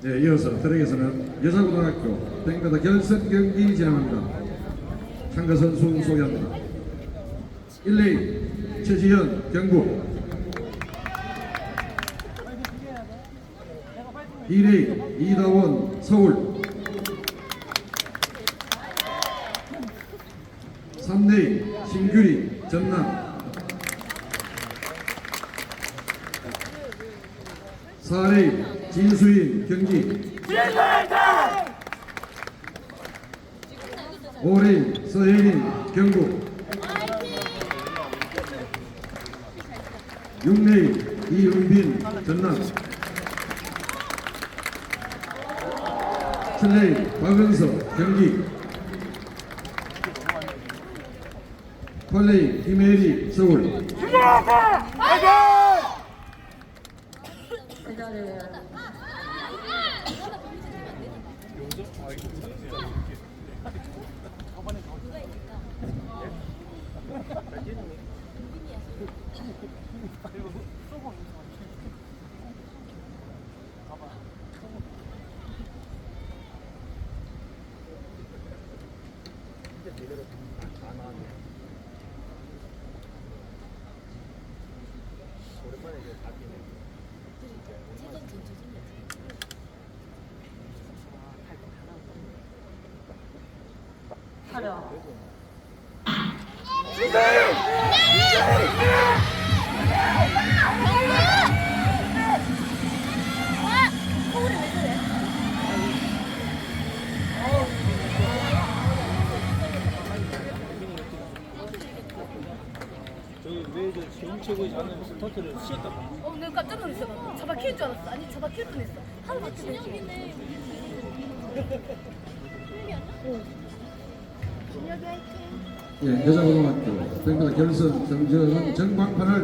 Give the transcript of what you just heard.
네, 이어서 트랙에서는 여자고등학교 뱅가드 결선 경기 진행합니다. 참가 선수 소개합니다. 1레인 최지현 경북 2레인 이다원 서울 3레인 신규리 전남 4레인 진수인 경기. 5레인 서혜린 경북 6레인 이은빈 전남. 7레인 박은서 경기. 8레인 김혜리 서울 기다려야 돼. 오랜만에 이제 바뀌네. 차려. 저기 자는 봐. 어, 내가 깜짝 놀랐어. 잡아킬 줄 알았어. 아니, 잡아킬 뻔했어. 하루 진혁이네. 예, 여자고등학교. 뱅가드 결선 정전 전광판을